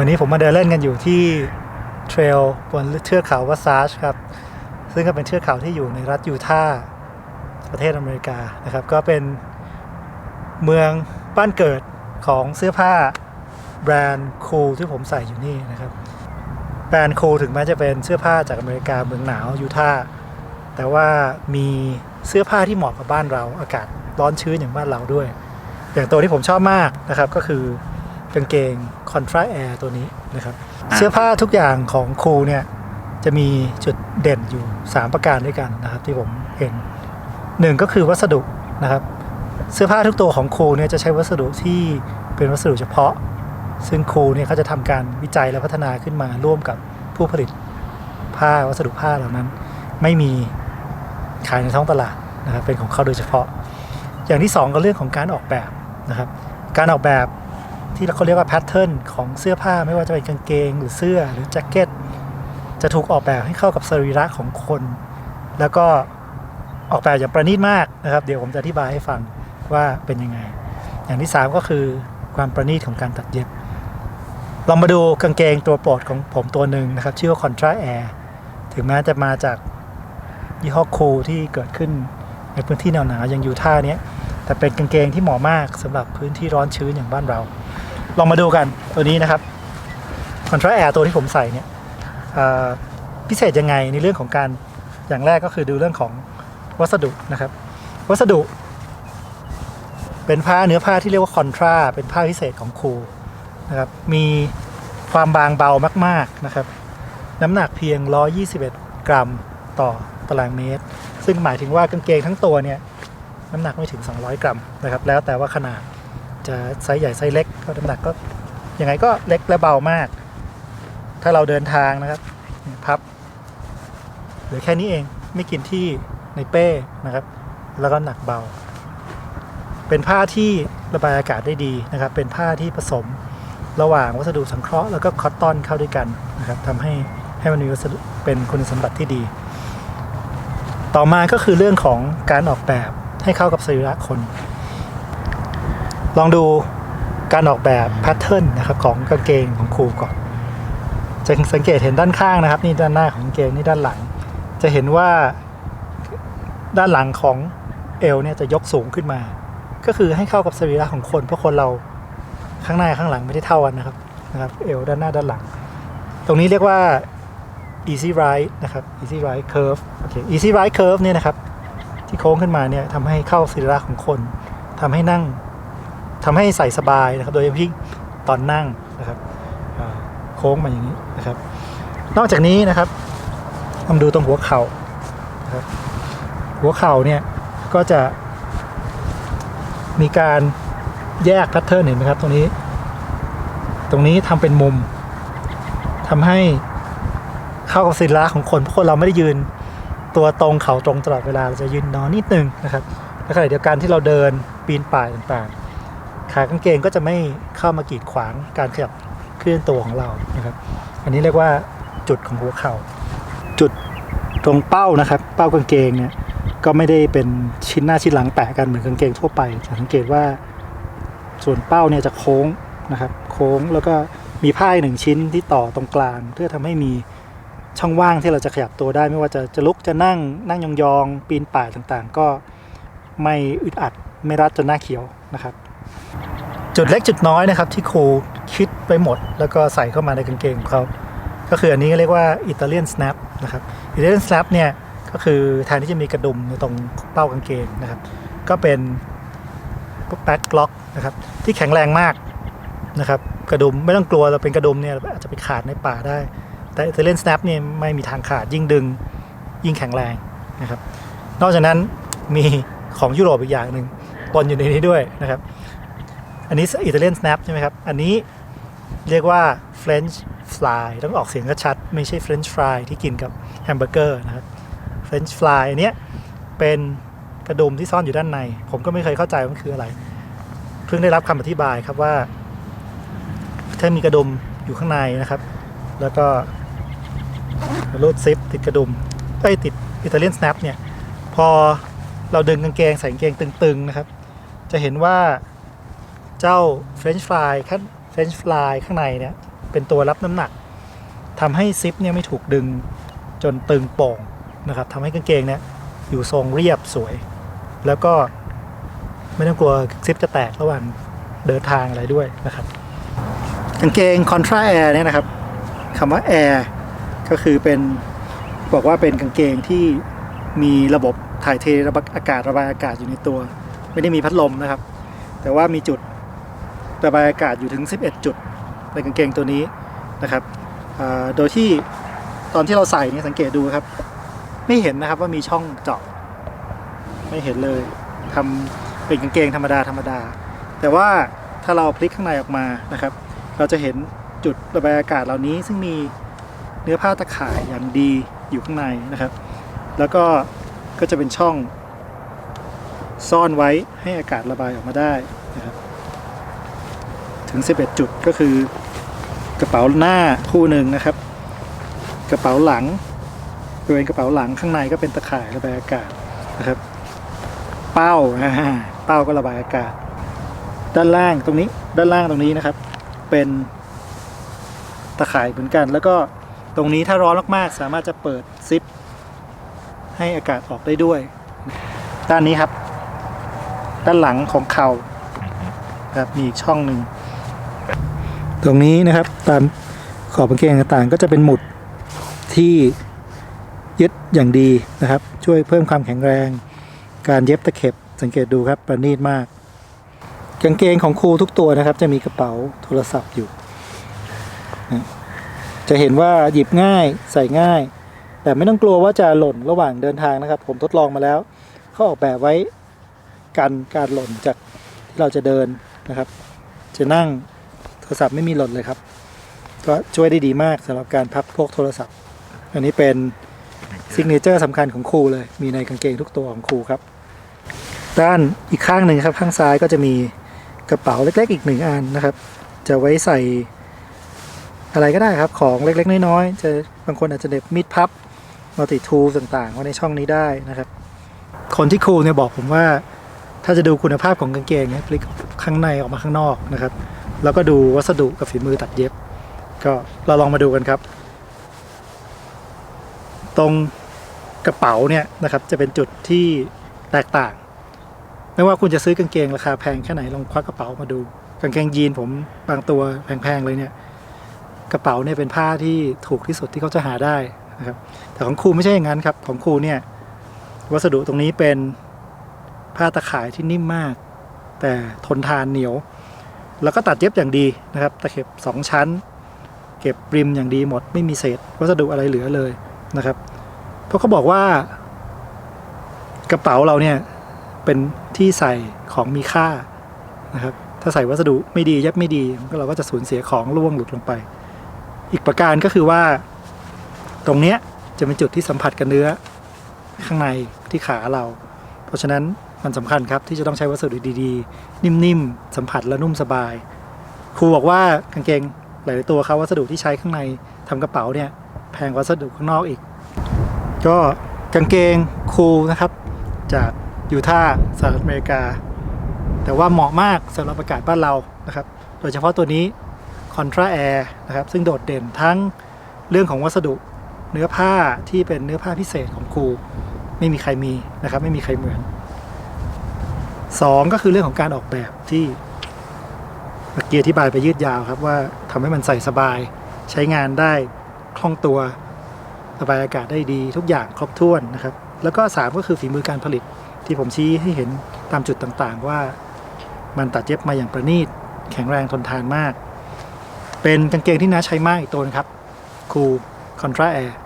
วันนี้ผมมาเดินเล่นกันอยู่ที่เทรลบนเทือกเขาวัสซาชครับ ซึ่งก็เป็นเทือกเขาที่อยู่ในรัฐยูทาห์ประเทศอเมริกานะครับ ก็เป็นเมืองบ้านเกิดของเสื้อผ้าแบรนด์คูลที่ผมใส่อยู่นี่นะครับ แบรนด์คูลถึงแม้จะเป็นเสื้อผ้าจากอเมริกาเมืองหนาวยูทาห์แต่ว่ามีเสื้อผ้าที่เหมาะกับบ้านเราอากาศร้อนชื้นอย่างบ้านเราด้วย อย่างตัวที่ผมชอบมากนะครับก็คือางเกง Contra Air ตัวนี้นะครับ เสื้อผ้าทุกอย่างของคูลเนี่ยจะมีจุดเด่นอยู่ 3 ประการด้วยกันนะครับ ที่ผมเห็นหนึ่งก็คือวัสดุนะครับ เสื้อผ้าทุกตัวของคูลเนี่ยจะใช้วัสดุที่เป็นวัสดุเฉพาะ ซึ่งคูลเนี่ยเขาจะทำการวิจัยและพัฒนาขึ้นมาร่วมกับผู้ผลิตผ้าวัสดุผ้าเหล่านั้น ไม่มีขายในท้องตลาดนะครับเป็นของเขาโดยเฉพาะ อย่างที่สองก็เรื่องของการออกแบบนะครับ การออกแบบ ที่เขาเรียกว่าแพทเทิร์นของเสื้อผ้าไม่ว่าจะเป็นกางเกง หรือเสื้อหรือแจ็คเก็ต จะถูกออกแบบให้เข้ากับสรีระของคน แล้วก็ออกแบบอย่างประณีตมากนะครับ เดี๋ยวผมจะอธิบายให้ฟังว่าเป็นยังไง อย่างที่สามก็คือความประณีตของการตัดเย็บ ลองมาดูกางเกงตัวโปรดของผมตัวหนึ่งนะครับ ชื่อว่า Contra Air ถึงแม้จะมาจากยี่ห้อคูลที่เกิดขึ้นในพื้นที่หนาวๆอย่างยูท่าเนี้ยแต่เป็นกางเกงที่เหมาะมากสำหรับพื้นที่ร้อนชื้นอย่างบ้านเรา ลองมาดูกันตัวนี้นะครับ Contra Air ตัวที่ผมใส่เนี่ยพิเศษยังไงในเรื่องของการอย่างแรกก็คือดูเรื่องของวัสดุนะครับ วัสดุเป็นผ้าเนื้อผ้าที่เรียกว่าคอนทราเป็นผ้าพิเศษของครูนะครับมีความบางเบามากๆนะครับ น้ำหนักเพียง 121 กรัมต่อตารางเมตร ซึ่งหมายถึงว่ากางเกงทั้งตัวเนี่ยน้ำหนักไม่ถึง 200 กรัมนะครับ แล้วแต่ว่าขนาด จะไซส์ใหญ่ไซส์เล็กก็น้ำหนักก็ยังไงก็เล็กและเบามาก ถ้าเราเดินทางนะครับพับหลือแค่นี้เองไม่กินที่ในเป้นะครับ แล้วก็หนักเบา เป็นผ้าที่ระบายอากาศได้ดีนะครับ เป็นผ้าที่ผสมระหว่างวัสดุสังเคราะห์แล้วก็คอตตอนเข้าด้วยกันนะครับทำให้ให้มันมีวัสดุเป็นคุณสมบัติที่ดี ต่อมาก็คือเรื่องของการออกแบบให้เข้ากับสรีระคน ลองดูการออกแบบแพทเทิร์นนะครับของกางเกงของครูก่อน จะสังเกตเห็นด้านข้างนะครับ นี่ด้านหน้าของกางเกงนี่ด้านหลัง จะเห็นว่าด้านหลังของเอวเนี่ยจะยกสูงขึ้นมา ก็คือให้เข้ากับสรีระของคนเพราะคนเราข้างหน้าข้างหลังไม่ได้เท่ากันนะครับนะครับเอวด้านหน้าด้านหลัง ตรงนี้เรียกว่า easy ride นะครับ easy ride curve โอเค easy ride curve เนี่ยนะครับ ที่โค้งขึ้นมาเนี่ยทำให้เข้าสรีระของคนทำให้นั่ง ทำให้ใส่สบายนะครับ โดยเฉพาะยิ่งตอนนั่งนะครับโค้งมาอย่างนี้นะครับ นอกจากนี้นะครับลองดูตรงหัวเข่านะครับหัวเข่าเนี่ยก็จะมีการแยกแพทเทิร์นเห็นไหมครับตรงนี้ ตรงนี้ทำเป็นมุมทำให้เข้ากับสรีระของคนเพราะคนเราไม่ได้ยืนตัวตรงเข่าตรงตลอดเวลาเราจะยืนนอนนิดนึงนะครับและขณะเดียวกันที่เราเดินปีนป่ายต่างๆ ขากางเกงก็จะไม่เข้ามากีดขวางการขยับเคลื่อนตัวของเรานะครับ อันนี้เรียกว่าจุดของหัวเข่า จุดตรงเป้านะครับ เป้ากางเกงเนี่ยก็ไม่ได้เป็นชิ้นหน้าชิ้นหลังแปะกันเหมือนกางเกงทั่วไปจะสังเกตว่าส่วนเป้าเนี่ยจะโค้งนะครับ โค้งแล้วก็มีผ้าอีกหนึ่งชิ้นที่ต่อตรงกลาง เพื่อทำให้มีช่องว่างที่เราจะขยับตัวได้ ไม่ว่าจะจะลุกจะนั่งนั่งยองๆ ปีนป่ายต่างๆ ก็ไม่อึดอัดไม่รัดจนหน้าเขียวนะครับ จุดเล็กจุดน้อยนะครับที่ครูคิดไปหมด แล้วก็ใส่เข้ามาในกางเกงของเขาก็คืออันนี้เรียกว่าอิตาเลียนสแนปนะครับอิตาเลียนสแนปเนี่ยก็คือแทนที่จะมีกระดุมอยู่ตรงเป้ากางเกงนะครับก็เป็นแบ็คล็อกนะครับที่แข็งแรงมากนะครับกระดุมไม่ต้องกลัวเราเป็นกระดุมเนี่ยอาจจะไปขาดในป่าได้ แต่อิตาเลียนสแนปเนี่ยไม่มีทางขาดยิ่งดึงยิ่งแข็งแรงนะครับนอกจากนั้นมีของยุโรปอีกอย่างหนึ่งปนอยู่ในนี้ด้วยนะครับ อันนี้อิตาเลียนสแนปใช่ไหมครับ อันนี้เรียกว่า French fry ต้องออกเสียงก็ชัด ไม่ใช่ French fry ที่กินกับแฮมเบอร์เกอร์นะครับ French fry อันเนี้ยเป็นกระดุมที่ซ่อนอยู่ด้านใน ผมก็ไม่เคยเข้าใจว่ามันคืออะไร เพิ่งได้รับคำอธิบายครับว่า ถ้ามีกระดุมอยู่ข้างในนะครับ แล้วก็รูดซิปติดกระดุมไอ้ติดอิตาเลียนสแนปเนี่ย พอเราดึงกางเกงใส่กางเกงตึงๆนะครับ จะเห็นว่า เจ้าเฟรนช์ฟรายข้างเฟรนช์ฟรายข้างในเนี่ยเป็นตัวรับน้ำหนักทำให้ซิปเนี่ยไม่ถูกดึงจนตึงโป่งนะครับทำให้กางเกงเนี่ยอยู่ทรงเรียบสวย แล้วก็ไม่ต้องกลัวซิปจะแตกระหว่างเดินทางอะไรด้วยนะครับกางเกง Contra Air เนี่ยนะครับคำว่า Air ก็คือเป็นบอกว่าเป็นกางเกงที่มีระบบถ่ายเทระบายอากาศระบายอากาศอยู่ในตัว ไม่ได้มีพัดลมนะครับ แต่ว่ามีจุด ระบายอากาศอยู่ถึง 11 จุดในกางเกงตัวนี้นะครับโดยที่ตอนที่เราใส่นี่สังเกตดูครับ ไม่เห็นนะครับว่ามีช่องเจาะไม่เห็นเลยทำเป็นกางเกงธรรมดาธรรมดา แต่ว่าถ้าเราพลิกข้างในออกมานะครับ เราจะเห็นจุดระบายอากาศเหล่านี้ ซึ่งมีเนื้อผ้าตะข่ายอย่างดีอยู่ข้างในนะครับ แล้วก็ก็จะเป็นช่องซ่อนไว้ให้อากาศระบายออกมาได้นะครับ ถึง 11 จุดก็คือกระเป๋าหน้าคู่หนึ่งนะครับ กระเป๋าหลังบริเวณกระเป๋าหลังข้างในก็เป็นตะข่ายระบายอากาศนะครับ เป้าเป้าก็ระบายอากาศ ด้านล่างตรงนี้ด้านล่างตรงนี้นะครับ เป็นตะข่ายเหมือนกัน แล้วก็ตรงนี้ถ้าร้อนมากๆ สามารถจะเปิดซิป ให้อากาศออกได้ด้วย ด้านนี้ครับ ด้านหลังของเข่าครับมีอีกช่องหนึ่ง ตรงนี้นะครับตามขอบกางเกงต่างๆ ก็จะเป็นหมุดที่ยึดอย่างดีนะครับ ช่วยเพิ่มความแข็งแรง การเย็บตะเข็บสังเกตดูครับประณีตมาก กางเกงของครูทุกตัวนะครับ จะมีกระเป๋าโทรศัพท์อยู่นะจะเห็นว่าหยิบง่ายใส่ง่าย แต่ไม่ต้องกลัวว่าจะหล่นระหว่างเดินทางนะครับ ผมทดลองมาแล้วเขาออกแบบไว้กันการหล่นจากที่เราจะเดินนะครับ จะนั่ง รศัพท์ไม่มีหล่นเลยครับ ก็ช่วยได้ดีมากสำหรับการพับพวกโทรศัพท์ อันนี้เป็นซิกเนเจอร์สำคัญของครูเลย มีในกางเกงทุกตัวของครูครับ ด้านอีกข้างหนึ่งครับข้างซ้ายก็จะมีกระเป๋าเล็ก ๆ อีกหนึ่งอันนะครับ จะไว้ใส่อะไรก็ได้ครับของเล็กๆ น้อยๆจะบางคนอาจจะเด็บมีดพับมัลติทูต่างๆไว้ในช่องนี้ได้นะครับ คนที่ครูเนี่ยบอกผมว่า ถ้าจะดูคุณภาพของกางเกงเนี่ยพลิกข้างในออกมาข้างนอกนะครับ แล้วก็ดูวัสดุกับฝีมือตัดเย็บ ก็เราลองมาดูกันครับ ตรงกระเป๋าเนี่ยนะครับจะเป็นจุดที่แตกต่าง ไม่ว่าคุณจะซื้อกางเกงราคาแพงแค่ไหนลองควักกระเป๋ามาดู กางเกงยีนผมบางตัวแพงๆเลยเนี่ยกระเป๋าเนี่ยเป็นผ้าที่ถูกที่สุดที่เขาจะหาได้นะครับแต่ของครูไม่ใช่อย่างนั้นครับ ของครูเนี่ยวัสดุตรงนี้เป็นผ้าตะข่ายที่นิ่มมาก แต่ทนทานเหนียว แล้วก็ตัดเย็บอย่างดีนะครับ ตะเข็บสองชั้น เก็บริมอย่างดีหมด ไม่มีเศษวัสดุอะไรเหลือเลยนะครับ เพราะเขาบอกว่ากระเป๋าเราเนี่ยเป็นที่ใส่ของมีค่านะครับ ถ้าใส่วัสดุไม่ดีเย็บไม่ดีเราก็จะสูญเสียของร่วงหลุดลงไป อีกประการก็คือว่า ตรงเนี้ยจะเป็นจุดที่สัมผัสกับเนื้อข้างในที่ขาเรา เพราะฉะนั้น มันสำคัญครับที่จะต้องใช้วัสดุดีๆ นิ่มๆ สัมผัสและนุ่มสบาย ครูบอกว่ากางเกงหลายๆตัวครับวัสดุที่ใช้ข้างในทำกระเป๋าเนี่ยแพงกว่าวัสดุข้างนอกอีก ก็กางเกงครูนะครับ จากยูทาห์สหรัฐอเมริกา แต่ว่าเหมาะมากสำหรับอากาศบ้านเรานะครับ โดยเฉพาะตัวนี้ Contra Air นะครับ ซึ่งโดดเด่นทั้งเรื่องของวัสดุเนื้อผ้าที่เป็นเนื้อผ้าพิเศษของครู ไม่มีใครมีนะครับ ไม่มีใครเหมือน สองก็คือเรื่องของการออกแบบที่เมื่อกี้อธิบายไปยืดยาวครับว่าทำให้มันใส่สบาย ใช้งานได้คล่องตัวระบายอากาศได้ดี ทุกอย่างครบถ้วนนะครับ แล้วก็ 3 ก็คือฝีมือการผลิตที่ผมชี้ให้เห็นตามจุดต่างๆ ว่ามันตัดเย็บมาอย่างประณีต แข็งแรงทนทานมาก เป็นกางเกงที่น่าใช้มากอีกตัวนะครับคูคอนทราแอร์